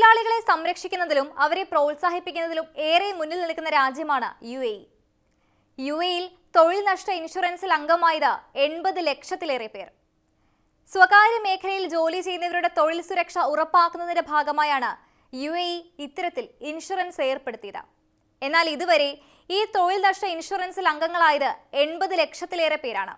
തൊഴിലാളികളെ സംരക്ഷിക്കുന്നതിലും അവരെ പ്രോത്സാഹിപ്പിക്കുന്നതിലും ഏറെ മുന്നിൽ നിൽക്കുന്ന രാജ്യമാണ് യു എ യു എയിൽ തൊഴിൽ നഷ്ട ഇൻഷുറൻസിൽ അംഗമായത് എൺപത് ലക്ഷത്തിലേറെ പേർ. സ്വകാര്യ മേഖലയിൽ ജോലി ചെയ്യുന്നവരുടെ തൊഴിൽ സുരക്ഷ ഉറപ്പാക്കുന്നതിന്റെ ഭാഗമായാണ് യു എ ഇത്തരത്തിൽ ഇൻഷുറൻസ് ഏർപ്പെടുത്തിയത്. എന്നാൽ ഇതുവരെ ഈ തൊഴിൽ നഷ്ട ഇൻഷുറൻസിൽ അംഗങ്ങളായത് എൺപത് ലക്ഷത്തിലേറെ പേരാണ്.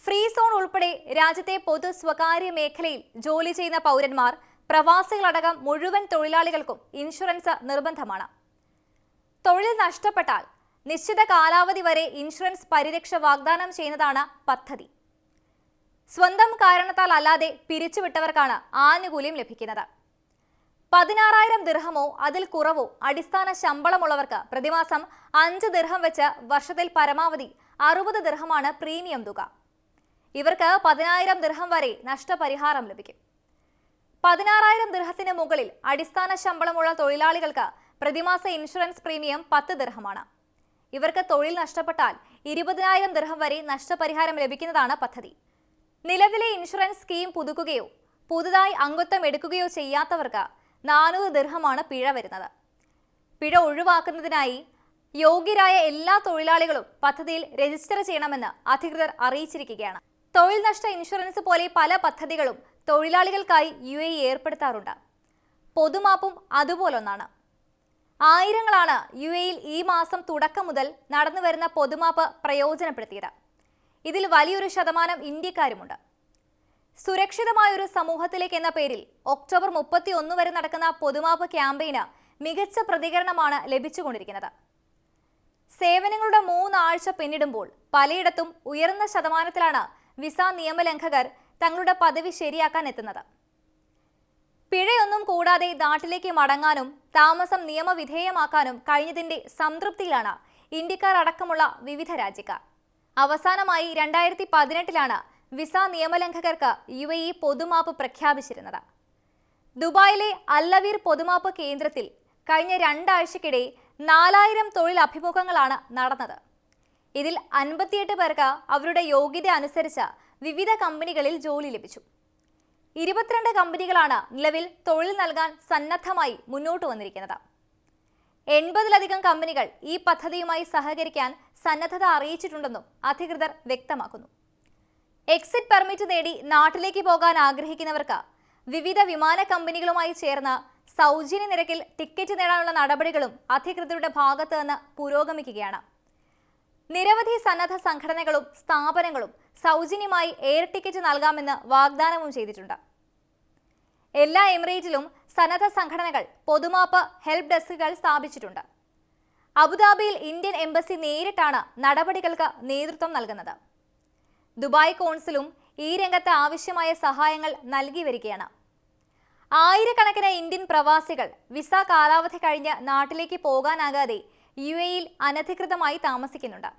ഫ്രീ സോൺ ഉൾപ്പെടെ രാജ്യത്തെ പൊതു സ്വകാര്യ മേഖലയിൽ ജോലി ചെയ്യുന്ന പൗരന്മാർ പ്രവാസികളടക്കം മുഴുവൻ തൊഴിലാളികൾക്കും ഇൻഷുറൻസ് നിർബന്ധമാണ്. തൊഴിൽ നഷ്ടപ്പെട്ടാൽ നിശ്ചിത കാലാവധി വരെ ഇൻഷുറൻസ് പരിരക്ഷ വാഗ്ദാനം ചെയ്യുന്നതാണ് പദ്ധതി. സ്വന്തം കാരണത്താൽ അല്ലാതെ പിരിച്ചുവിട്ടവർക്കാണ് ആനുകൂല്യം ലഭിക്കുന്നത്. പതിനാറായിരം ദിർഹമോ അതിൽ കുറവോ അടിസ്ഥാന ശമ്പളമുള്ളവർക്ക് പ്രതിമാസം അഞ്ച് ദിർഹം വെച്ച് വർഷത്തിൽ പരമാവധി അറുപത് ദിർഹമാണ് പ്രീമിയം തുക. ഇവർക്ക് പതിനായിരം ദിർഹം വരെ നഷ്ടപരിഹാരം ലഭിക്കും. പതിനാറായിരം ദിർഹത്തിന് മുകളിൽ അടിസ്ഥാന ശമ്പളമുള്ള തൊഴിലാളികൾക്ക് പ്രതിമാസ ഇൻഷുറൻസ് പ്രീമിയം പത്ത് ദിർഹമാണ്. ഇവർക്ക് തൊഴിൽ നഷ്ടപ്പെട്ടാൽ ഇരുപതിനായിരം ദിർഹം വരെ നഷ്ടപരിഹാരം ലഭിക്കുന്നതാണ് പദ്ധതി. നിലവിലെ ഇൻഷുറൻസ് സ്കീം പുതുക്കുകയോ പുതുതായി അംഗത്വം എടുക്കുകയോ ചെയ്യാത്തവർക്ക് നാനൂറ് ദിർഹമാണ് പിഴ വരുന്നത്. പിഴ ഒഴിവാക്കുന്നതിനായി യോഗ്യരായ എല്ലാ തൊഴിലാളികളും പദ്ധതിയിൽ രജിസ്റ്റർ ചെയ്യണമെന്ന് അധികൃതർ അറിയിച്ചിരിക്കുകയാണ്. തൊഴിൽ നഷ്ട ഇൻഷുറൻസ് പോലെ പല പദ്ധതികളും തൊഴിലാളികൾക്കായി യു എ ഏർപ്പെടുത്താറുണ്ട്. പൊതുമാപ്പും അതുപോലൊന്നാണ്. ആയിരങ്ങളാണ് യു എയിൽ ഈ മാസം തുടക്കം മുതൽ നടന്നു വരുന്ന പൊതുമാപ്പ് പ്രയോജനപ്പെടുത്തിയത്. ഇതിൽ വലിയൊരു ശതമാനം ഇന്ത്യക്കാരുമുണ്ട്. സുരക്ഷിതമായ ഒരു സമൂഹത്തിലേക്ക് എന്ന പേരിൽ ഒക്ടോബർ മുപ്പത്തി ഒന്ന് വരെ നടക്കുന്ന പൊതുമാപ്പ് ക്യാമ്പയിന് മികച്ച പ്രതികരണമാണ് ലഭിച്ചുകൊണ്ടിരിക്കുന്നത്. സേവനങ്ങളുടെ മൂന്നാഴ്ച പിന്നിടുമ്പോൾ പലയിടത്തും ഉയർന്ന ശതമാനത്തിലാണ് വിസ നിയമലംഘകർ തങ്ങളുടെ പദവി ശരിയാക്കാൻ എത്തുന്നത്. പിഴയൊന്നും കൂടാതെ നാട്ടിലേക്ക് മടങ്ങാനും താമസം നിയമവിധേയമാക്കാനും കഴിഞ്ഞതിന്റെ സംതൃപ്തിയിലാണ് ഇന്ത്യക്കാർ അടക്കമുള്ള വിവിധ രാജ്യക്കാർ. അവസാനമായി രണ്ടായിരത്തി പതിനെട്ടിലാണ് വിസ നിയമലംഘകർക്ക് യു എ ഇ പൊതുമാപ്പ് പ്രഖ്യാപിച്ചിരുന്നത്. ദുബായിലെ അല്ലവീർ പൊതുമാപ്പ് കേന്ദ്രത്തിൽ കഴിഞ്ഞ രണ്ടാഴ്ചക്കിടെ നാലായിരം തൊഴിൽ അഭിമുഖങ്ങളാണ് നടന്നത്. ഇതിൽ അൻപത്തിയെട്ട് പേർക്ക് അവരുടെ യോഗ്യത അനുസരിച്ച് വിവിധ കമ്പനികളിൽ ജോലി ലഭിച്ചു. ഇരുപത്തിരണ്ട് കമ്പനികളാണ് നിലവിൽ തൊഴിൽ നൽകാൻ സന്നദ്ധമായി മുന്നോട്ട് വന്നിരിക്കുന്നത്. എൺപതിലധികം കമ്പനികൾ ഈ പദ്ധതിയുമായി സഹകരിക്കാൻ സന്നദ്ധത അറിയിച്ചിട്ടുണ്ടെന്നും അധികൃതർ വ്യക്തമാക്കുന്നു. എക്സിറ്റ് പെർമിറ്റ് നേടി നാട്ടിലേക്ക് പോകാൻ ആഗ്രഹിക്കുന്നവർക്ക് വിവിധ വിമാന കമ്പനികളുമായി ചേർന്ന് സൗജന്യ നിരക്കിൽ ടിക്കറ്റ് നേടാനുള്ള നടപടികളും അധികൃതരുടെ ഭാഗത്ത് നിന്ന് പുരോഗമിക്കുകയാണ്. നിരവധി സന്നദ്ധ സംഘടനകളും സ്ഥാപനങ്ങളും സൗജന്യമായി എയർ ടിക്കറ്റ് നൽകാമെന്ന് വാഗ്ദാനവും ചെയ്തിട്ടുണ്ട്. എല്ലാ എമിറേറ്റിലും സന്നദ്ധ സംഘടനകൾ പൊതുമാപ്പ് ഹെൽപ്പ് ഡെസ്കുകൾ സ്ഥാപിച്ചിട്ടുണ്ട്. അബുദാബിയിൽ ഇന്ത്യൻ എംബസി നേരിട്ടാണ് നടപടികൾക്ക് നേതൃത്വം നൽകുന്നത്. ദുബായ് കോൺസുലും ഈ രംഗത്ത് ആവശ്യമായ സഹായങ്ങൾ നൽകി വരികയാണ്. ആയിരക്കണക്കിന് ഇന്ത്യൻ പ്രവാസികൾ വിസ കാലാവധി കഴിഞ്ഞ് നാട്ടിലേക്ക് പോകാനാകാതെ യു എയിൽ അനധികൃതമായി താമസിക്കുന്നുണ്ട്.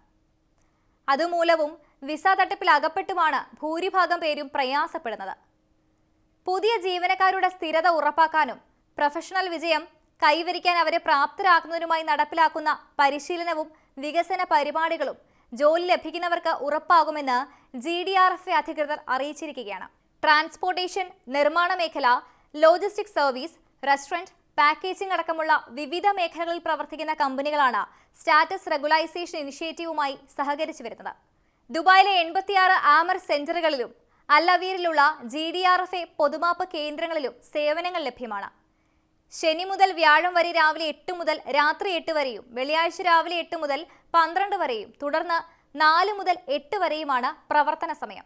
അതുമൂലവും വിസ തട്ടിപ്പിൽ അകപ്പെട്ടുമാണ് ഭൂരിഭാഗം പേരും പ്രയാസപ്പെടുന്നത്. പുതിയ ജീവനക്കാരുടെ സ്ഥിരത ഉറപ്പാക്കാനും പ്രൊഫഷണൽ വിജയം കൈവരിക്കാൻ അവരെ പ്രാപ്തരാക്കുന്നതിനുമായി നടപ്പിലാക്കുന്ന പരിശീലനവും വികസന പരിപാടികളും ജോലി ലഭിക്കുന്നവർക്ക് ഉറപ്പാകുമെന്ന് ജി ഡി ആർ എഫ് അധികൃതർ അറിയിച്ചിരിക്കുകയാണ്. ട്രാൻസ്പോർട്ടേഷൻ നിർമ്മാണ മേഖല ലോജിസ്റ്റിക് സർവീസ് റെസ്റ്റോറന്റ് പാക്കേജിംഗ് അടക്കമുള്ള വിവിധ മേഖലകളിൽ പ്രവർത്തിക്കുന്ന കമ്പനികളാണ് സ്റ്റാറ്റസ് റെഗുലൈസേഷൻ ഇനിഷ്യേറ്റീവുമായി സഹകരിച്ചു വരുന്നത്. ദുബായിലെ എൺപത്തിയാറ് ആമർ സെന്ററുകളിലും അല്ലവീരിലുള്ള G D R F A പൊതുമാപ്പ് കേന്ദ്രങ്ങളിലും സേവനങ്ങൾ ലഭ്യമാണ്. ശനി മുതൽ വ്യാഴം വരെ രാവിലെ എട്ട് മുതൽ രാത്രി എട്ട് വരെയും വെള്ളിയാഴ്ച രാവിലെ എട്ട് മുതൽ പന്ത്രണ്ട് വരെയും തുടർന്ന് നാല് മുതൽ എട്ട് വരെയുമാണ് പ്രവർത്തന സമയം.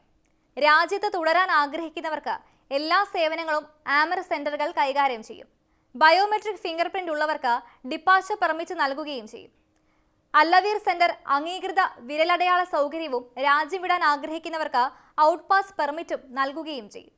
രാജ്യത്ത് തുടരാൻ ആഗ്രഹിക്കുന്നവർക്ക് എല്ലാ സേവനങ്ങളും ആമർ സെന്ററുകൾ കൈകാര്യം ചെയ്യും. ബയോമെട്രിക് ഫിംഗർ പ്രിന്റ് ഉള്ളവർക്ക് ഡിപ്പാച്ചർ പെർമിറ്റ് നൽകുകയും ചെയ്യും. അല്ലവീർ സെന്റർ അംഗീകൃത വിരലടയാള സൗകര്യവും രാജ്യം വിടാൻ ആഗ്രഹിക്കുന്നവർക്ക് ഔട്ട് പാസ് പെർമിറ്റും നൽകുകയും ചെയ്യും.